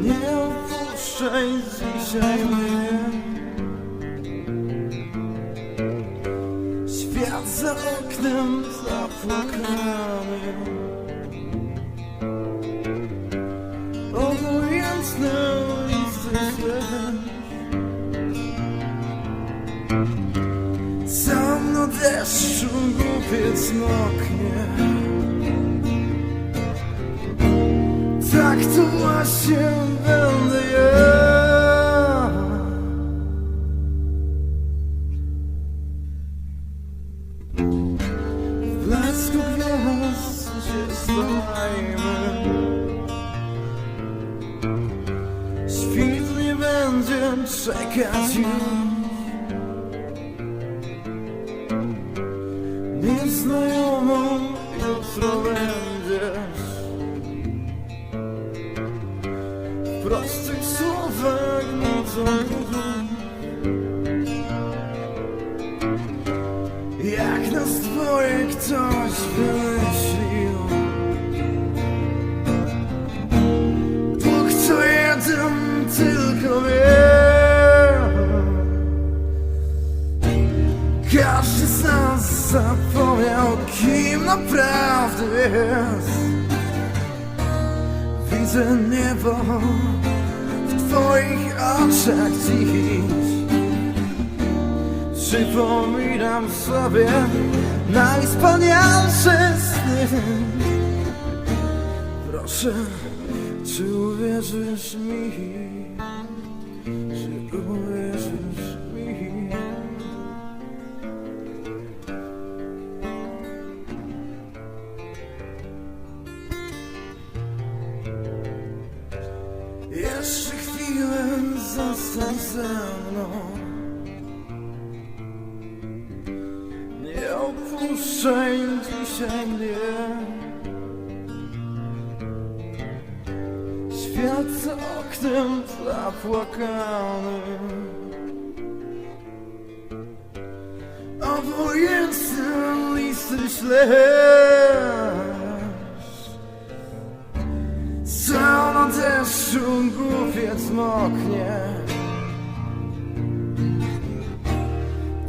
Nie opuszczaj dzisiaj mnie. Świat za oknem zapłakany. Obojętne listy śledzeń Sam na deszczu głupiec moknie Tak to właśnie będę ja. W blasku się nie będzie czekać Nieznajomą jutro będziesz prostych słowach duchu Jak nas dwoje ktoś wymyślił. Bóg to jeden tylko wie. Każdy z nas zapomniał, kim naprawdę jest Widzę niebo w twoich oczach dziś Przypominam sobie najwspanialsze sny Proszę, czy uwierzysz mi? Czy uwierzysz zostań ze mną. Nie opuszczaj dzisiaj mnie Świat oknem zapłakany. Obojętne listy ślesz Deszczu głupiec moknie.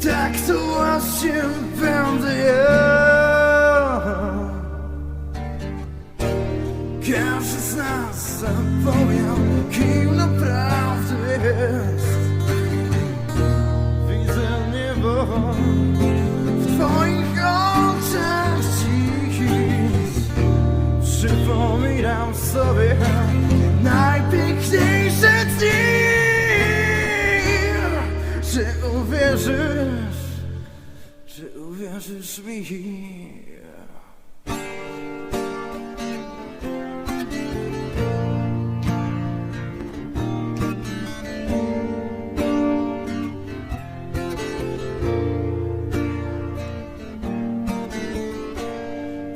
Tak to właśnie będę ja. Każdy z nas zapomniał kim naprawdę jest. Widzę niebo w twoich oczach dziś. Przypominam sobie Czy uwierzysz, czy uwierzysz mi?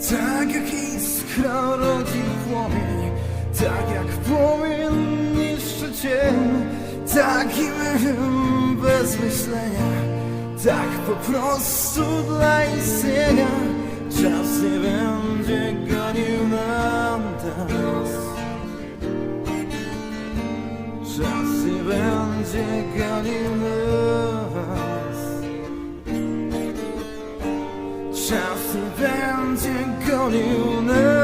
Tak jak iskra rodzi płomień Tak jak płomień niszczy cień Takim bez myślenia Tak po prostu dla istnienia. Czas nie będzie gonił nam teraz. Czas nie będzie gonił nas. Czas nie będzie gonił nas.